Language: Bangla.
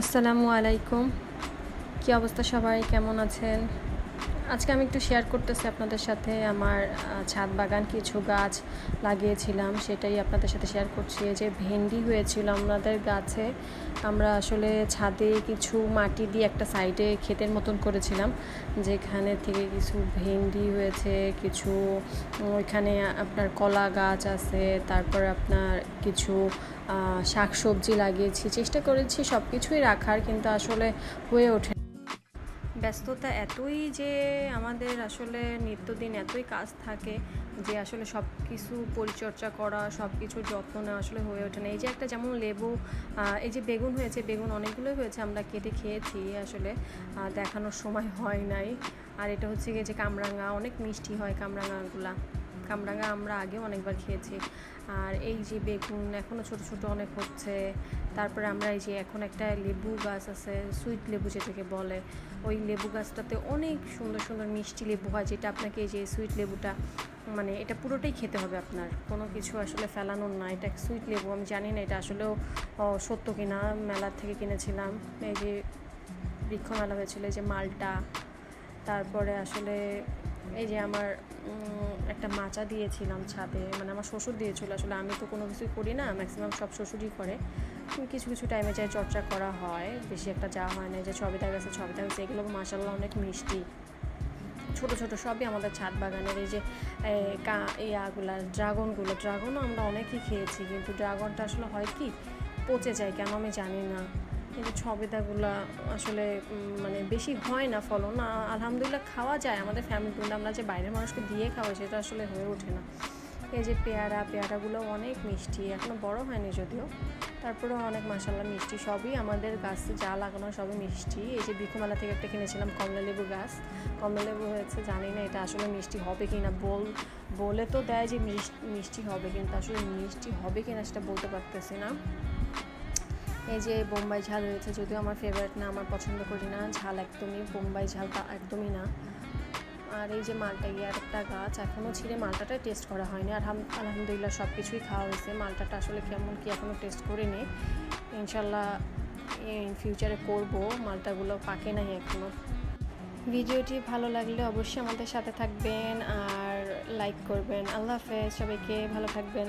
আসসালামু আলাইকুম। কি অবস্থা সবাই? কেমন আছেন? আজকে আমি একটু শেয়ার করতেছি আপনাদের সাথে। আমার ছাদ বাগান কিছু গাছ লাগিয়েছিলাম, সেটাই আপনাদের সাথে শেয়ার করছি। যে ভেন্ডি হয়েছিল আমাদের গাছে, আমরা আসলে ছাদে কিছু মাটি দিয়ে একটা সাইডে ক্ষেতের মতন করেছিলাম, যেখানে থেকে কিছু ভেন্ডি হয়েছে, কিছু ওইখানে আপনার কলা গাছ আছে, তারপর আপনার কিছু শাক সবজি লাগিয়েছি। চেষ্টা করেছি সব কিছুই রাখার, কিন্তু আসলে হয়ে ওঠে ব্যস্ততা এতই যে আমাদের আসলে নিত্যদিন এতই কাজ থাকে যে আসলে সব কিছু পরিচর্যা করা সব কিছু যত্ন নেওয়া আসলে হয়ে ওঠে না। এই যে একটা যেমন লেবু এই যে বেগুন হয়েছে, বেগুন অনেকগুলোই হয়েছে আমরা কেটে খেয়েছি আসলে দেখানোর সময় হয় নাই। আর এটা হচ্ছে গিয়ে যে কামরাঙা, অনেক মিষ্টি হয় কামরাঙাগুলা। কামরাঙা আমরা আগেও অনেকবার খেয়েছি। আর এই যে বেগুন এখনও ছোট ছোট অনেক হচ্ছে। তারপরে আমরা এই যে এখন একটা লেবু গাছ আছে, সুইট লেবু যেটাকে বলে, ওই লেবু গাছটাতে অনেক সুন্দর সুন্দর মিষ্টি লেবু হয়, যেটা আপনাকে এই যে সুইট লেবুটা মানে এটা পুরোটাই খেতে হবে আপনার। কোনো কিছু আসলে ফেলানোর না, এটা সুইট লেবু। আমি জানি না এটা আসলেও সত্য কিনা, মেলার থেকে কিনেছিলাম। এই যে বৃক্ষ মেলা হয়েছিল, এই যে মালটা। তারপরে আসলে এই যে আমার একটা মাচা দিয়েছিলাম ছাদে মানে আমার শ্বশুর দিয়েছিল আসলে, আমি তো কোনো কিছুই করি না ম্যাক্সিমাম সব শ্বশুরই করে। কিছু কিছু টাইমে যাই চর্চা করা হয়, বেশি একটা যাওয়া হয় না যে ছবিতা গাছে ছবিতা গাছে এগুলো মাসাল্লাহ অনেক মিষ্টি। ছোট ছোট সবই আমাদের ছাদ বাগানের এই যে কা ইয়াগুলা ড্রাগনগুলো, ড্রাগনও আমরা অনেকই খেয়েছি, কিন্তু ড্রাগনটা আসলে হয় কি, পচে যায় কেন আমি জানি না। কিন্তু ছবেদাগুলো আসলে মানে বেশি হয় না ফলন। আলহামদুলিল্লাহ খাওয়া যায় আমাদের ফ্যামিলি আমরা যে বাইরের মানুষকে দিয়ে খাওয়াই, সেটা আসলে হয়ে ওঠে না। এই যে পেয়ারা, পেয়ারাগুলো অনেক মিষ্টি এখনও বড় হয়নি যদিও। তারপরেও অনেক মাসাল্লাহ মিষ্টি। সবই আমাদের গাছে যা লাগানো, সবই মিষ্টি। এই যে বৃক্ষমেলা থেকে একটা কিনেছিলাম, কমলা লেবু গাছ। কমলা লেবু হয়েছে, জানি না এটা আসলে মিষ্টি হবে কি না বল, বলে তো দেয় যে মিষ্টি হবে, কিন্তু আসলে মিষ্টি হবে কি না সেটা বলতে পারতেছি না। এই যে বোম্বাই ঝাল রয়েছে, যদিও আমার ফেভারিট না, আমার পছন্দ করি না। ঝাল একদমই, বোম্বাই ঝালটা একদমই না। আর এই যে মালটা ইয়ার একটা গাছ এখনও ছিঁড়ে মালটাটা টেস্ট করা হয়নি। আর আলহামদুলিল্লাহ সব কিছুই খাওয়া হয়েছে। মালটাটা আসলে কেমন কি এখনও টেস্ট করিনি। ইনশাল্লাহ ইন ফিউচারে করব। মালটাগুলো পাকে নাই এখনও ভিডিওটি ভালো লাগলে অবশ্যই আমাদের সাথে থাকবেন, আর লাইক করবেন। আল্লাহ হাফেজ, সবাইকে ভালো থাকবেন।